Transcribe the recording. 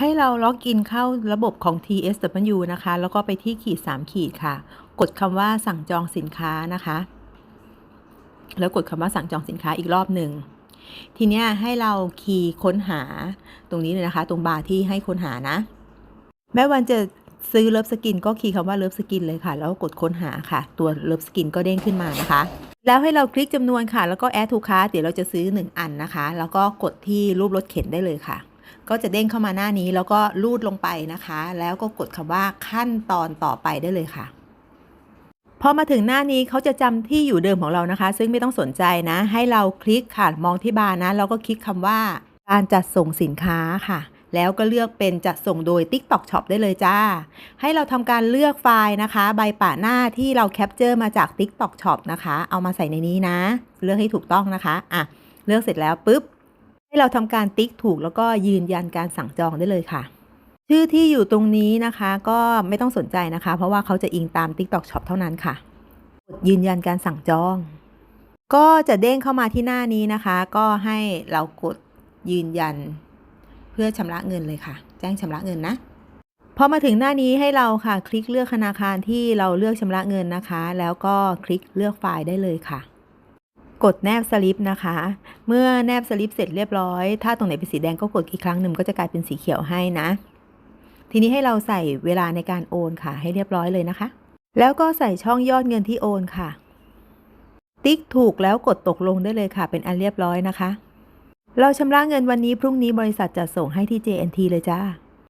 ให้เราล็อกอินเข้าระบบของ TSW นะคะ แล้วก็ไปที่ขีด 3 ขีดค่ะ กดคำว่าสั่งจองสินค้านะคะ แล้วกดคำว่าสั่งจองสินค้าอีกรอบหนึ่ง ทีนี้ให้เราคีย์ค้นหาตรงนี้เลยนะคะ ตรงบาร์ที่ให้ค้นหานะ แม้วันจะซื้อเลิฟสกินก็คีย์คำว่าเลิฟสกินเลยค่ะ แล้วกดค้นหาค่ะ ตัวเลิฟสกินก็เด้งขึ้นมานะคะ แล้วให้เราคลิกจำนวนค่ะ แล้วก็ add to cart เดี๋ยวเราจะซื้อ 1 อันนะคะ แล้วก็กดที่รูปรถเข็นได้เลยค่ะ ก็จะเด้งเข้ามาหน้านี้แล้วก็ลูดลงไปนะคะ แล้วก็กดคำว่าขั้นตอนต่อไปได้เลยค่ะพอมาถึงหน้านี้เขาจะจำที่อยู่เดิมของเรานะคะ ซึ่งไม่ต้องสนใจนะ ให้เราคลิกค่ะมองที่บาร์นะแล้วก็คลิกคำว่าการจัดส่งสินค้าค่ะ แล้วก็เลือกเป็นจัดส่งโดย TikTok Shop ได้เลยจ้า ให้เราทำการเลือกไฟล์นะคะ ใบป่าหน้าที่เราแคปเจอร์มาจาก TikTok Shop นะคะ เอามาใส่ในนี้นะ เลือกให้ถูกต้องนะคะอะเลือกเสร็จแล้วปุ๊บ ให้เราทำการติ๊กถูกแล้วก็ยืนยันการสั่งจองได้เลยค่ะ ชื่อที่อยู่ตรงนี้นะคะก็ไม่ต้องสนใจนะคะ เพราะว่าเขาจะอิงตาม TikTok Shop เท่านั้นค่ะกดยืนยันการสั่งจอง ก็จะเด้งเข้ามาที่หน้านี้นะคะ ก็ให้เรากดยืนยัน เพื่อชำระเงินเลยค่ะ แจ้งชำระเงินนะพอมาถึงหน้านี้ให้เราค่ะ คลิกเลือกธนาคารที่เราเลือกชำระเงินนะคะ แล้วก็คลิกเลือกไฟล์ได้เลยค่ะ กดแนบสลิปนะคะ เมื่อแนบสลิปเสร็จเรียบร้อย ถ้าตรงไหนเป็นสีแดงก็กดอีกครั้งหนึ่งก็จะกลายเป็นสีเขียวให้นะ ทีนี้ให้เราใส่เวลาในการโอนค่ะ ให้เรียบร้อยเลยนะคะ แล้วก็ใส่ช่องยอดเงินที่โอนค่ะ ติ๊กถูกแล้วกดตกลงได้เลยค่ะ เป็นอันเรียบร้อยนะคะ เราชำระเงินวันนี้พรุ่งนี้บริษัทจะส่งให้ที่ JNT เลยจ้า